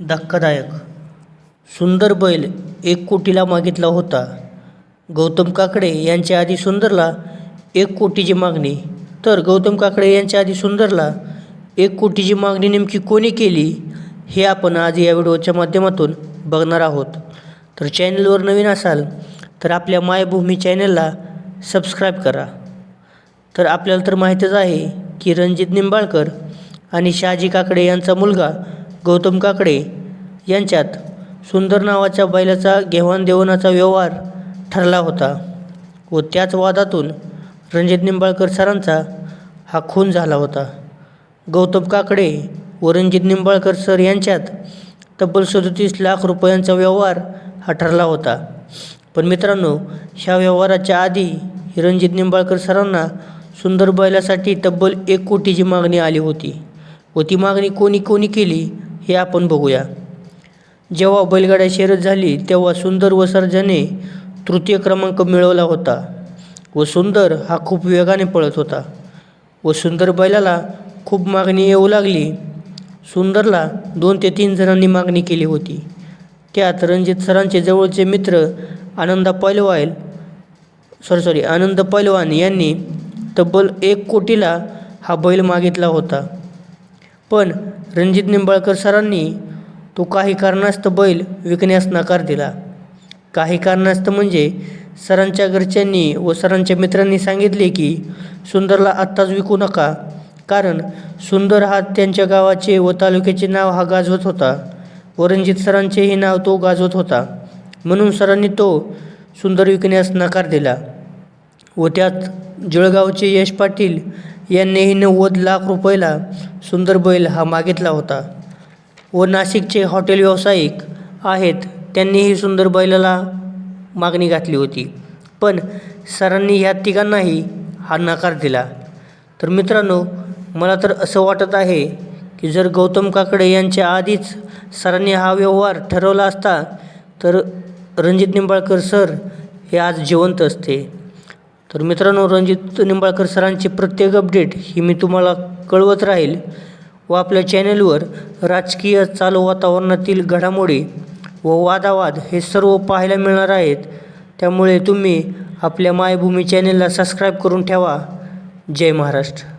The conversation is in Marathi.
धक्कादायक. सुंदर बैल एक कोटीला मागितला होता. गौतम काकडे यांच्या आधी सुंदरला एक कोटीची मागणी. तर गौतम काकडे यांच्या आधी सुंदरला एक कोटीची मागणी नेमकी कोणी केली हे आपण आज या व्हिडिओच्या माध्यमातून बघणार आहोत. तर चॅनलवर नवीन असाल तर आपल्या मायभूमी चॅनलला सबस्क्राईब करा. तर आपल्याला तर माहीतच आहे की रणजित निंबाळकर आणि शहाजी काकडे यांचा मुलगा गौतम काकडे यांच्यात सुंदर नावाच्या बैलाचा घेवाणदेवाणाचा व्यवहार ठरला होता व त्याच वादातून रणजित निंबाळकर सरांचा हा खून झाला होता. गौतम काकडे व रणजित निंबाळकर सर यांच्यात तब्बल सदतीस लाख रुपयांचा व्यवहार हा ठरला होता. पण मित्रांनो ह्या व्यवहाराच्या आधी रणजित निंबाळकर सरांना सुंदर बैलासाठी तब्बल एक कोटीची मागणी आली होती व ती मागणी कोणी कोणी केली? हे आपण बघूया. जेव्हा बैलगाड्या शर्यत झाली तेव्हा सुंदर व सर्जाने तृतीय क्रमांक मिळवला होता व सुंदर हा खूप वेगाने पळत होता. व सुंदर बैलाला खूप मागणी येऊ लागली. सुंदरला दोन ते तीन जणांनी मागणी केली होती. त्यात रणजित सरांचे जवळचे मित्र आनंदा पैलवाल सॉरी सॉरी आनंद पैलवान यांनी तब्बल एक कोटीला हा बैल मागितला होता. पण रणजित निंबाळकर सरांनी तो काही कारणास्तव बैल विकण्यास नकार दिला. काही कारणास्तव म्हणजे सरांच्या घरच्यांनी व सरांच्या मित्रांनी सांगितले की सुंदरला आत्ताच विकू नका कारण सुंदर हा त्यांच्या गावाचे व तालुक्याचे नाव हा गाजवत होता व रणजित सरांचेही नाव तो गाजवत होता. म्हणून सरांनी तो सुंदर विकण्यास नकार दिला. व त्यात जळगावचे यश पाटील यांनीही नव्वद लाख रुपयाला सुंदर बैल हा मागितला होता. व नाशिकचे हॉटेल व्यावसायिक आहेत त्यांनीही सुंदर बैलाला मागणी घातली होती. पण सरांनी ह्या तिघांनाही हा नकार दिला. तर मित्रांनो मला तर असं वाटत आहे की जर गौतम काकडे यांच्या आधीच सरांनी हा व्यवहार ठरवला असता तर रणजित निंबाळकर सर हे आज जिवंत असते. तर मित्रांनो रणजित निंबाळकर सरांची प्रत्येक अपडेट ही मी तुम्हाला कळवत राहील व आपल्या चॅनलवर राजकीय चालू वातावरणातील घडामोडी व वादावाद हे सर्व पाहायला मिळणार आहेत. त्यामुळे तुम्ही आपल्या मायभूमी चॅनलला सबस्क्राईब करून ठेवा. जय महाराष्ट्र.